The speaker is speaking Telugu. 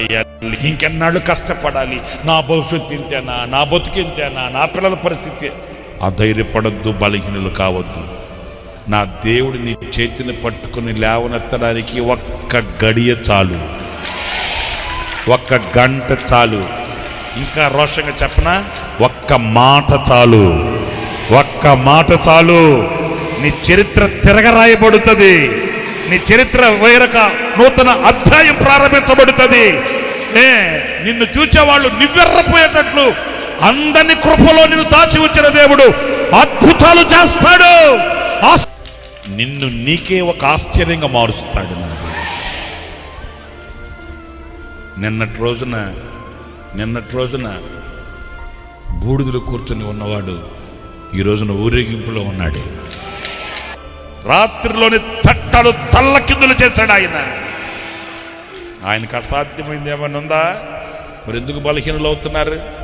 చేయాలి. ఇంకెన్నాళ్ళు కష్టపడాలి. నా భవిష్యత్తు ఇంతేనా? నా బతుకుంతేనా నా పిల్లల పరిస్థితి ఆ ధైర్యపడద్దు బలహీనులు కావద్దు. నా దేవుడు నీ చేతిని పట్టుకుని లేవనెత్తడానికి ఒక్క గడియ చాలు. ఒక్క గంట చాలు. ఇంకా రోషంగా చెప్పనా? ఒక్క మాట చాలు. ఒక్క మాట చాలు. నీ చరిత్ర తిరగరాయబడుతుంది. నీ చరిత్ర వేరొక నూతన అధ్యాయం ప్రారంభించబడుతుంది. ఏ నిన్ను చూచేవాళ్ళు నివ్వెర్రపోయేటట్లు అందరిని కృపలో నిన్ను దాచి వచ్చిన దేవుడు అద్భుతాలు చేస్తాడు. నిన్ను నీకే ఒక ఆశ్చర్యంగా మారుస్తాడు నిన్నటి రోజున నిన్నటి రోజున బూడిదలు కూర్చొని ఉన్నవాడు ఈ రోజున ఊరేగింపులో ఉన్నాడు. రాత్రిలోని చట్టాలు తల్లకిందులు చేశాడు ఆయన. ఆయనకు అసాధ్యమైంది ఏమన్నా ఉందా? మరి ఎందుకు బలహీనలు అవుతున్నారు?